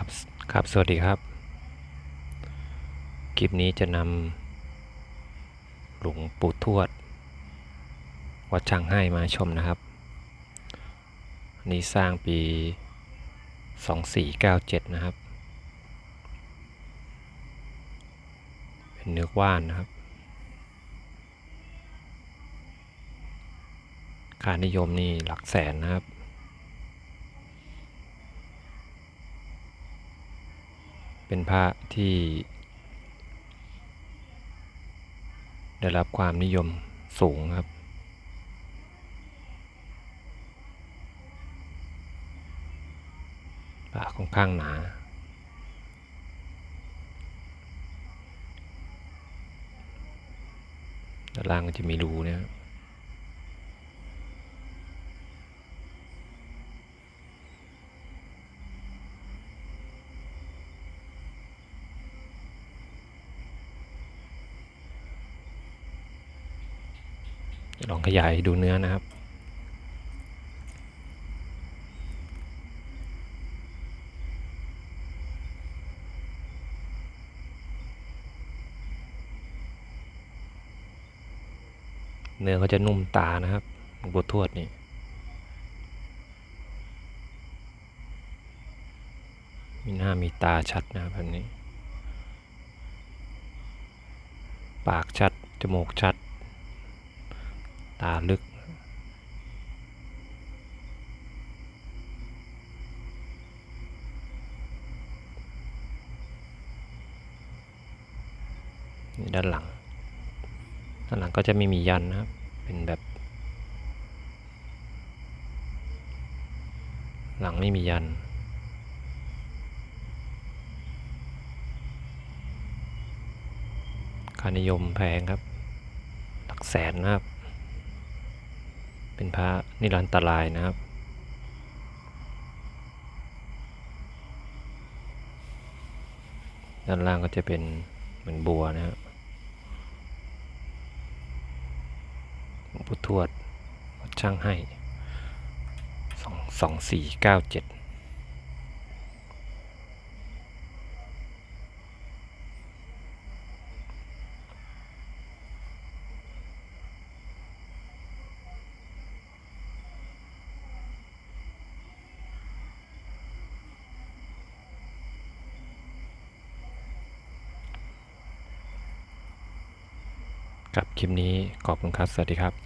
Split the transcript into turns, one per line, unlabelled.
ครับครับ สวัสดีครับ คลิปนี้จะนำหลวงปู่ทวด วัดช่างให้มาชมนะครับนนี้สร้างปี 2497 นะครับ เป็นเนื้อว่านนะครับ ค่านิยมนี่หลักแสนนะครับ เป็นพระที่ ได้รับความนิยมสูงครับ พระค่อนข้างหนาด้านล่างก็จะมีรูเนะ ลองขยายดูเนื้อนะครับ เนื้อเขาจะนุ่มตานะครับหลวงปู่ทวดนี่มีหน้ามีตาชัดนะครับแบบนี้ ปากชัด จมูกชัด ตาลึก ด้านหลัง ด้านหลังก็จะไม่มียันนะครับ เป็นแบบ หลังไม่มียันค่านิยมแพงครับ หลักแสนนะครับ เป็นพระนิรันตรายนะครับ ด้านล่างก็จะเป็นเหมือนบัวนะครับพุทวดวัดช่างให้สองสองสี่เก้าเจ็ด กับคลิปนี้ขอบคุณครับ สวัสดีครับ